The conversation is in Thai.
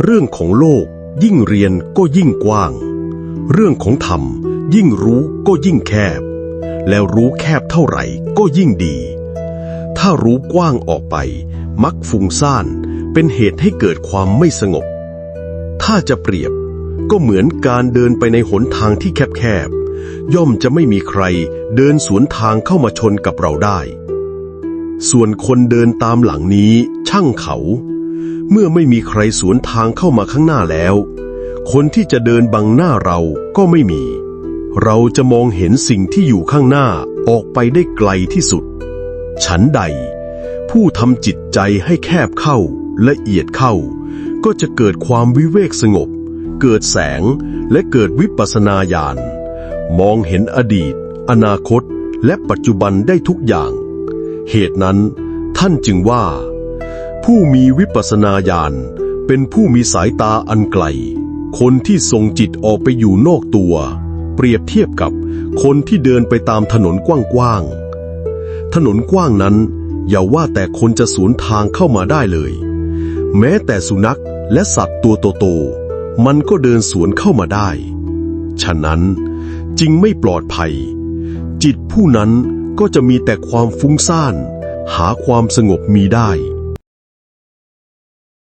เรื่องของโลกยิ่งเรียนก็ยิ่งกว้าง เรื่องของธรรมยิ่งรู้ก็ยิ่งแคบ แล้วรู้แคบเท่าไหร่ก็ยิ่งดี ถ้ารู้กว้างออกไป มักฟุ้งซ่านเป็นเหตุให้เกิดความไม่สงบ ถ้าจะเปรียบก็เหมือนการเดินไปในหนทางที่แคบๆ ย่อมจะไม่มีใครเดินสวนทางเข้ามาชนกับเราได้ ส่วนคนเดินตามหลังนี้ช่างเขา เมื่อไม่มีใครสวนทางเข้ามาข้างหน้าแล้ว คนที่จะเดินบังหน้าเราก็ไม่มี เราจะมองเห็นสิ่งที่อยู่ข้างหน้าออกไปได้ไกลที่สุด ฉันใด ผู้ทำจิตใจให้แคบเข้าละเอียดเข้า ก็จะเกิดความวิเวกสงบ เกิดแสงและเกิดวิปัสนาญาณมองเห็นอดีต อนาคต และปัจจุบันได้ทุกอย่าง เหตุนั้นท่านจึงว่า ผู้มีวิปัสนาญาณเป็นผู้มีสายตาอันไกล คนที่ทรงจิตออกไปอยู่นอกตัว เปรียบเทียบกับคนที่เดินไปตามถนนกว้างๆ ถนนกว้างนั้น อย่าว่าแต่คนจะสวนทางเข้ามาได้เลย แม้แต่สุนัขและสัตว์ตัวโตๆมันก็เดินสวนเข้ามาได้ ฉะนั้นจึงไม่ปลอดภัย จิตผู้นั้นก็จะมีแต่ความฟุ้งซ่าน หาความสงบมีได้